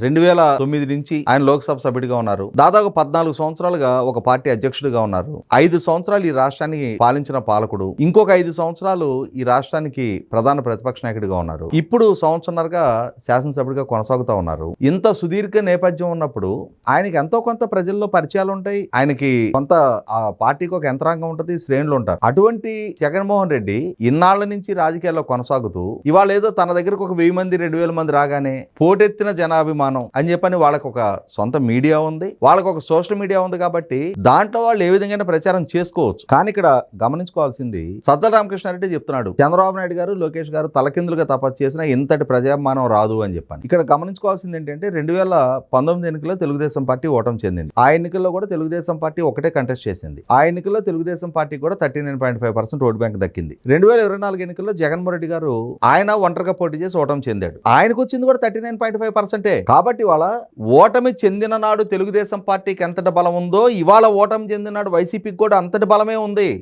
రెండు వేల తొమ్మిది నుంచి ఆయన లోక్సభ సభ్యుడిగా ఉన్నారు. దాదాపు పద్నాలుగు సంవత్సరాలుగా ఒక పార్టీ అధ్యక్షుడిగా ఉన్నారు. ఐదు సంవత్సరాలు ఈ రాష్ట్రానికి పాలించిన పాలకుడు. ఇంకొక ఐదు సంవత్సరాలు ఈ రాష్ట్రానికి ప్రధాన ప్రతిపక్ష నాయకుడిగా ఉన్నారు. ఇప్పుడు సంవత్సరంన్నరగా శాసనసభ్యుడిగా కొనసాగుతూ ఉన్నారు. ఇంత సుదీర్ఘ నేపథ్యం ఉన్నప్పుడు ఆయనకి ఎంతో కొంత ప్రజల్లో పరిచయాలు ఉంటాయి. ఆయనకి కొంత ఆ పార్టీకి ఒక యంత్రాంగం ఉంటుంది శ్రేణులు ఉంటారు. అటువంటి జగన్మోహన్ రెడ్డి ఇన్నాళ్ళ నుంచి రాజకీయాల్లో కొనసాగుతూ ఇవాళ ఏదో తన దగ్గరకు ఒక వెయ్యి మంది రెండు వేల మంది రాగానే పోటెత్తిన జనాభిమానం అని చెప్పని వాళ్ళకు ఒక సొంత మీడియా ఉంది వాళ్ళకు ఒక సోషల్ మీడియా ఉంది కాబట్టి దాంట్లో వాళ్ళు ఏ విధంగా ప్రచారం చేసుకోవచ్చు. కానీ ఇక్కడ గమనించుకోవాల్సింది సజ్జల రామకృష్ణారెడ్డి చెప్తున్నాడు చంద్రబాబు నాయుడు గారు లోకేష్ గారు తలకిందులుగా తపస్సు చేసినా ఇంతటి ప్రజాభిమానం రాదు అని చెప్పాను. ఇక్కడ గమనించుకోవాల్సింది ఏంటంటే రెండు వేల పంతొమ్మిది ఎన్నికల్లో తెలుగుదేశం పార్టీ ఓటమి చెందింది. ఆ ఎన్నికల్లో కూడా తెలుగుదేశం పార్టీ ఒకటే కంటెస్ట్ చేసింది. ఆ ఎన్నికల్లో తెలుగుదేశం పార్టీ కూడా thirty nine point five percent vote bank దక్కింది. రెండు వేల ఇరవై నాలుగు ఎన్నికల్లో జగన్మోహన్ రెడ్డి గారు ఆయన ఒంటరిగా పోటీ చేసి ఓటమి చెందాడు. ఆయనకు వచ్చింది కూడా థర్టీ నైన్ పాయింట్ ఫైవ్ పర్సెంటే. కాబట్టి వాళ్ళ ఓటమి చెందిన నాడు తెలుగుదేశం పార్టీకి ఎంతటి బలం ఉందో ఇవాళ ఓటమి చెందినాడు వైసీపీకి కూడా అంతటి బలమే ఉంది.